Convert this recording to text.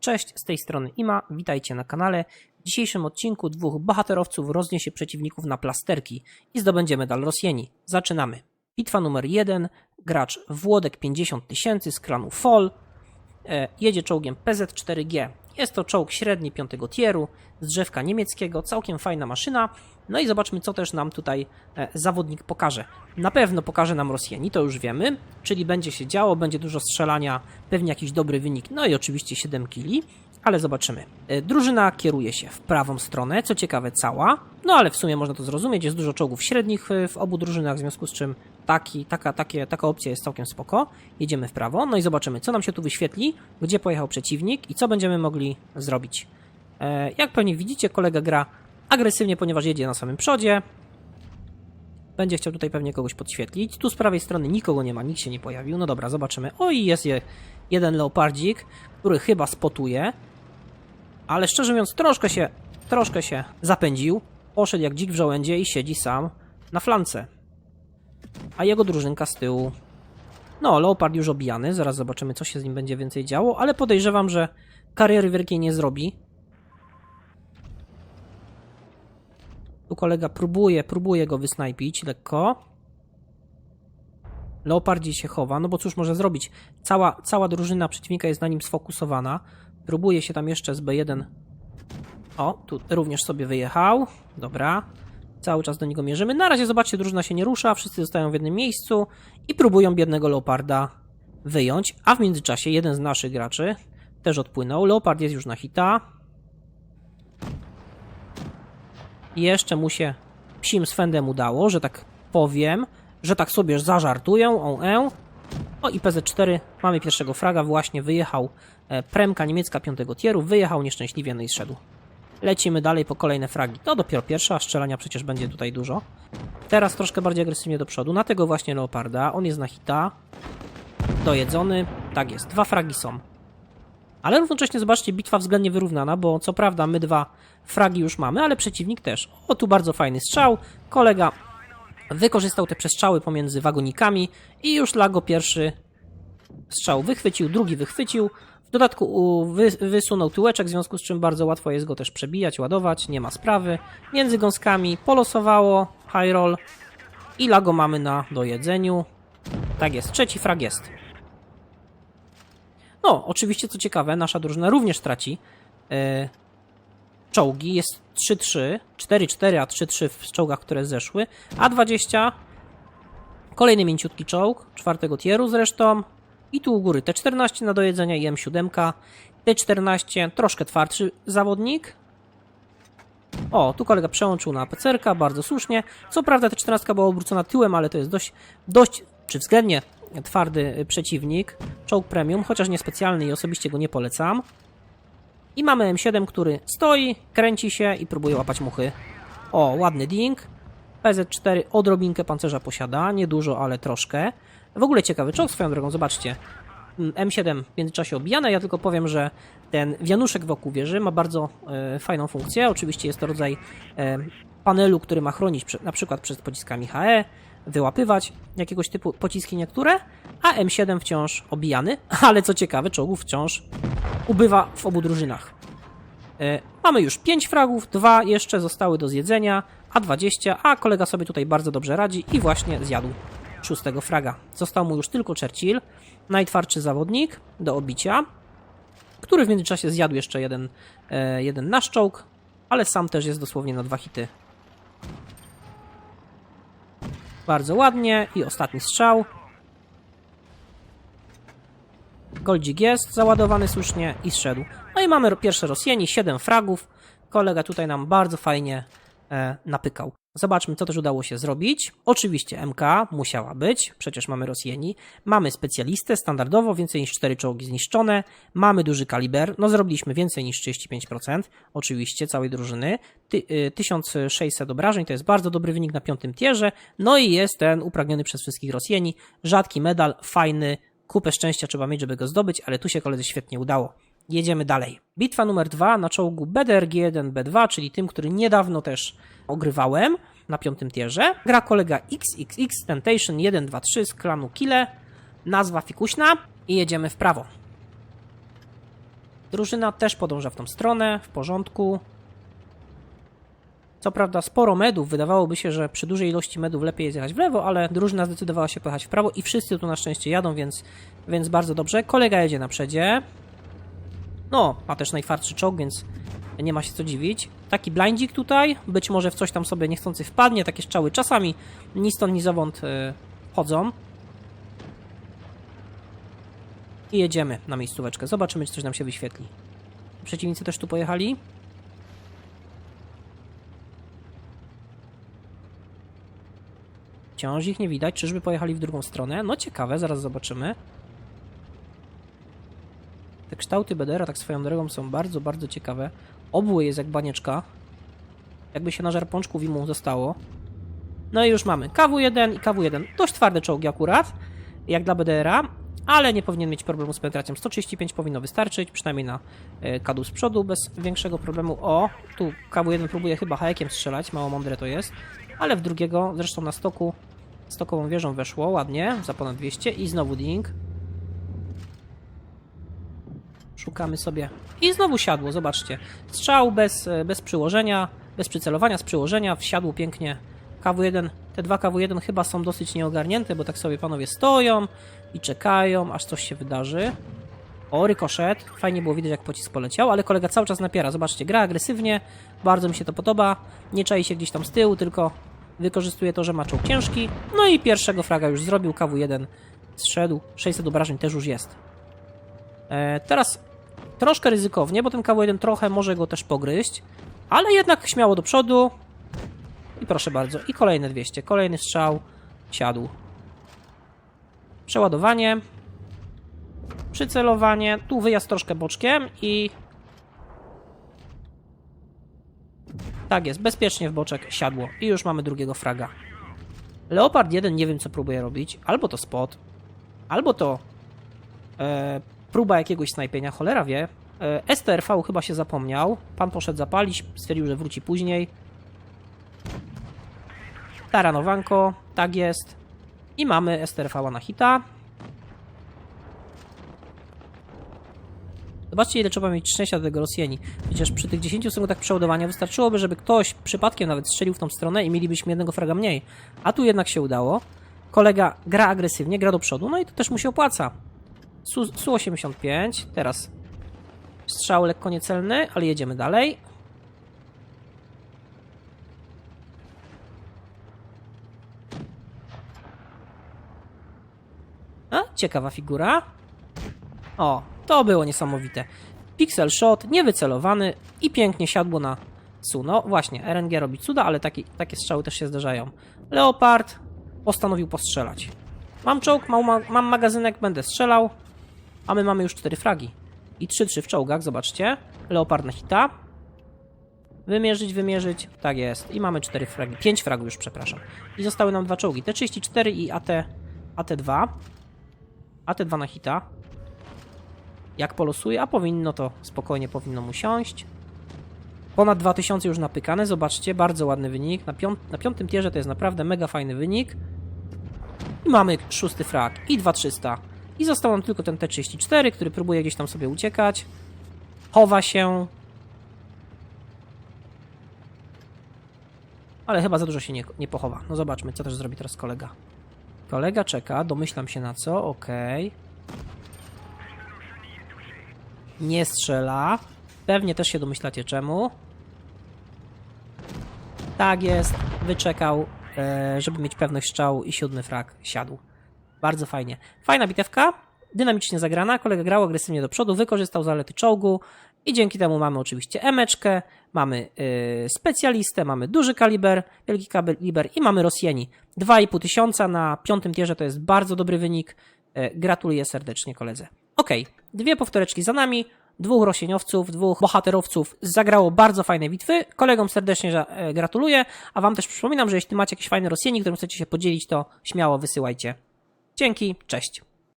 Cześć, z tej strony Ima, witajcie na kanale. W dzisiejszym odcinku dwóch bohaterowców rozniesie przeciwników na plasterki i zdobędzie medal Rosjeni. Zaczynamy. Bitwa numer 1, gracz Włodek 50 tysięcy z klanu FOL, e, jedzie czołgiem PZ-4G. Jest to czołg średni 5 tieru, z drzewka niemieckiego, całkiem fajna maszyna. No i zobaczmy, co też nam tutaj e, zawodnik pokaże. Na pewno pokaże nam Rosjani, to już wiemy, czyli będzie się działo, będzie dużo strzelania, pewnie jakiś dobry wynik, no i oczywiście 7 kili, ale zobaczymy. E, Drużyna kieruje się w prawą stronę, co ciekawe cała, no ale w sumie można to zrozumieć, jest dużo czołgów średnich e, w obu drużynach, w związku z czym taki, taka, takie, taka opcja jest całkiem spoko. Jedziemy w prawo, no i zobaczymy, co nam się tu wyświetli, gdzie pojechał przeciwnik i co będziemy mogli zrobić. E, Jak pewnie widzicie, kolega gra agresywnie, ponieważ jedzie na samym przodzie. Będzie chciał tutaj pewnie kogoś podświetlić. Tu z prawej strony nikogo nie ma, nikt się nie pojawił. No dobra, zobaczymy. Oj, jest je jeden leopardzik, który chyba spotuje. Ale szczerze mówiąc, troszkę się, troszkę się zapędził. Poszedł jak dzik w żołędzie i siedzi sam na flance. A jego drużynka z tyłu. No, leopard już obijany. Zaraz zobaczymy, co się z nim będzie więcej działo. Ale podejrzewam, że kariery wielkiej nie zrobi. Tu kolega próbuje, próbuje go wysnajpić lekko. Leopardzi się chowa, no bo cóż może zrobić? Cała, cała drużyna przeciwnika jest na nim sfokusowana. Próbuje się tam jeszcze z B1. O, tu również sobie wyjechał. Dobra. Cały czas do niego mierzymy. Na razie zobaczcie, drużyna się nie rusza, wszyscy zostają w jednym miejscu i próbują biednego Leoparda wyjąć, a w międzyczasie jeden z naszych graczy też odpłynął. Leopard jest już na hita. Jeszcze mu się psim swędem udało, że tak powiem, że tak sobie zażartuję, on e. O i PZ4, mamy pierwszego fraga, właśnie wyjechał e, premka niemiecka piątego tieru, wyjechał nieszczęśliwie, no i zszedł. Lecimy dalej po kolejne fragi. To dopiero pierwsza, strzelania przecież będzie tutaj dużo. Teraz troszkę bardziej agresywnie do przodu, na tego właśnie Leoparda, on jest na hita, dojedzony, tak jest, dwa fragi są. Ale równocześnie zobaczcie, bitwa względnie wyrównana, bo co prawda my dwa fragi już mamy, ale przeciwnik też. O, tu bardzo fajny strzał. Kolega wykorzystał te przestrzały pomiędzy wagonikami i już Lago pierwszy strzał wychwycił, drugi wychwycił. W dodatku wysunął tyłeczek, w związku z czym bardzo łatwo jest go też przebijać, ładować, nie ma sprawy. Między gąskami polosowało, high roll i Lago mamy na dojedzeniu. Tak jest, trzeci frag jest. No, oczywiście, co ciekawe, nasza drużyna również traci e, czołgi. Jest 3-3, 4-4, a 3-3 w czołgach, które zeszły. A20, kolejny mięciutki czołg, czwartego tieru zresztą. I tu u góry T14 na dojedzenia i M7. T14, troszkę twardszy zawodnik. O, tu kolega przełączył na PC, bardzo słusznie. Co prawda T14 była obrócona tyłem, ale to jest dość, dość czy względnie twardy przeciwnik. Czołg premium, chociaż niespecjalny i osobiście go nie polecam. I mamy M7, który stoi, kręci się i próbuje łapać muchy. O, ładny ding. PZ4 odrobinkę pancerza posiada, niedużo, ale troszkę. W ogóle ciekawy czołg swoją drogą, zobaczcie. Mm, M7 w międzyczasie obijane, ja tylko powiem, że ten wianuszek wokół wieży ma bardzo e, fajną funkcję. Oczywiście jest to rodzaj e, panelu, który ma chronić prze, na przykład przed pociskami HE, wyłapywać jakiegoś typu pociski niektóre, a M7 wciąż obijany, ale co ciekawe, czołgów wciąż ubywa w obu drużynach. E, Mamy już 5 fragów, dwa jeszcze zostały do zjedzenia, a 20, a kolega sobie tutaj bardzo dobrze radzi i właśnie zjadł szóstego fraga. Został mu już tylko Churchill, najtwardszy zawodnik do obicia, który w międzyczasie zjadł jeszcze jeden, e, jeden nasz czołg, ale sam też jest dosłownie na dwa hity. Bardzo ładnie i ostatni strzał. Goldzik jest załadowany słusznie i zszedł. No i mamy pierwsze Rosjanie, 7 fragów. Kolega tutaj nam bardzo fajnie e, napykał. Zobaczmy, co też udało się zrobić. Oczywiście MK musiała być, przecież mamy Rosjeni. Mamy specjalistę, standardowo więcej niż 4 czołgi zniszczone. Mamy duży kaliber, no zrobiliśmy więcej niż 35%, oczywiście, całej drużyny. Ty, y, 1600 obrażeń to jest bardzo dobry wynik na piątym tierze. No i jest ten upragniony przez wszystkich Rosjeni. Rzadki medal, fajny, kupę szczęścia trzeba mieć, żeby go zdobyć, ale tu się koledze świetnie udało. Jedziemy dalej. Bitwa numer dwa na czołgu BDRG-1, B2, czyli tym, który niedawno też ogrywałem na piątym tierze. Gra kolega XXX Temptation 123 z klanu Kile. Nazwa fikuśna i jedziemy w prawo. Drużyna też podąża w tą stronę, w porządku. Co prawda sporo medów, wydawałoby się, że przy dużej ilości medów lepiej jest jechać w lewo, ale drużyna zdecydowała się pojechać w prawo i wszyscy tu na szczęście jadą, więc, więc bardzo dobrze. Kolega jedzie na przedzie. No, ma też najtwardszy czołg, więc nie ma się co dziwić. Taki blindzik tutaj, być może w coś tam sobie niechcący wpadnie, takie strzały czasami ni stąd, ni zowąd yy, chodzą. I jedziemy na miejscóweczkę. Zobaczymy, czy coś nam się wyświetli. Przeciwnicy też tu pojechali. Wciąż ich nie widać. Czyżby pojechali w drugą stronę? No ciekawe, zaraz zobaczymy. Te kształty Bedera, tak swoją drogą, są bardzo, bardzo ciekawe. Obły jest jak banieczka. Jakby się na żarpączku Wimu zostało. No i już mamy KW1 i KW1. Dość twarde czołgi akurat, jak dla BDR-a, ale nie powinien mieć problemu z penetracją. 135 powinno wystarczyć, przynajmniej na e, kadu z przodu, bez większego problemu. O, tu KW1 próbuje chyba hajekiem strzelać, mało mądre to jest, ale w drugiego, zresztą na stoku, stokową wieżą weszło ładnie, za ponad 200 i znowu ding. Szukamy sobie. I znowu siadło, zobaczcie. Strzał bez, e, bez przyłożenia, bez przycelowania, z przyłożenia, wsiadło pięknie. KW1, te dwa KW1 chyba są dosyć nieogarnięte, bo tak sobie panowie stoją i czekają, aż coś się wydarzy. O, rykoszet. Fajnie było widać, jak pocisk poleciał, ale kolega cały czas napiera. Zobaczcie, gra agresywnie, bardzo mi się to podoba. Nie czai się gdzieś tam z tyłu, tylko wykorzystuje to, że ma czołg ciężki. No i pierwszego fraga już zrobił, KW1 zszedł, 600 obrażeń też już jest. E, teraz troszkę ryzykownie, bo ten KW1 trochę może go też pogryźć, ale jednak śmiało do przodu. I proszę bardzo, i kolejne 200, kolejny strzał, siadł. Przeładowanie, przycelowanie, tu wyjazd troszkę boczkiem i... Tak jest, bezpiecznie w boczek siadło i już mamy drugiego fraga. Leopard 1 nie wiem co próbuje robić, albo to spot, albo to e, próba jakiegoś snajpienia, cholera wie. E, STRV chyba się zapomniał, pan poszedł zapalić, stwierdził, że wróci później. Taranowanko, tak jest. I mamy STRV na hita. Zobaczcie, ile trzeba mieć szczęścia do tego Rosjani. Przecież przy tych 10 sekundach przeładowania wystarczyłoby, żeby ktoś przypadkiem nawet strzelił w tą stronę i mielibyśmy jednego fraga mniej. A tu jednak się udało. Kolega gra agresywnie, gra do przodu, no i to też mu się opłaca. Su- Su-85, teraz strzał lekko niecelny, ale jedziemy dalej. A, ciekawa figura. O, to było niesamowite. Pixel shot, niewycelowany i pięknie siadło na Su. No właśnie, RNG robi cuda, ale taki, takie strzały też się zdarzają. Leopard postanowił postrzelać. Mam czołg, mam, mam magazynek, będę strzelał, a my mamy już 4 fragi. I 3-3 w czołgach, zobaczcie. Leopard na hita. Wymierzyć, wymierzyć. Tak jest. I mamy 4 fragi. 5 fragów już, przepraszam. I zostały nam dwa czołgi. T34 i AT, AT2. AT2 na hita. Jak polosuje, a powinno to spokojnie powinno mu siąść. Ponad 2000 już napykane, zobaczcie, bardzo ładny wynik. Na, na piątym tierze to jest naprawdę mega fajny wynik. I mamy szósty frag i 2300. I został nam tylko ten T34, który próbuje gdzieś tam sobie uciekać. Chowa się. Ale chyba za dużo się nie, nie pochowa. No zobaczmy, co też zrobi teraz kolega. Kolega czeka, domyślam się na co, okej. Nie strzela. Pewnie też się domyślacie czemu. Tak jest, wyczekał, e, żeby mieć pewność strzału i siódmy frak siadł. Bardzo fajnie. Fajna bitewka, dynamicznie zagrana, kolega grał agresywnie do przodu, wykorzystał zalety czołgu i dzięki temu mamy oczywiście emeczkę, mamy yy, specjalistę, mamy duży kaliber, wielki kaliber i mamy Rosjeni. 2,5 tysiąca na piątym tierze to jest bardzo dobry wynik. Yy, gratuluję serdecznie koledze. Ok, dwie powtóreczki za nami, dwóch Rosieniowców, dwóch bohaterowców zagrało bardzo fajne bitwy. Kolegom serdecznie e, gratuluję, a wam też przypominam, że jeśli macie jakieś fajne Rosjeni, którym chcecie się podzielić, to śmiało wysyłajcie. Dzięki, cześć.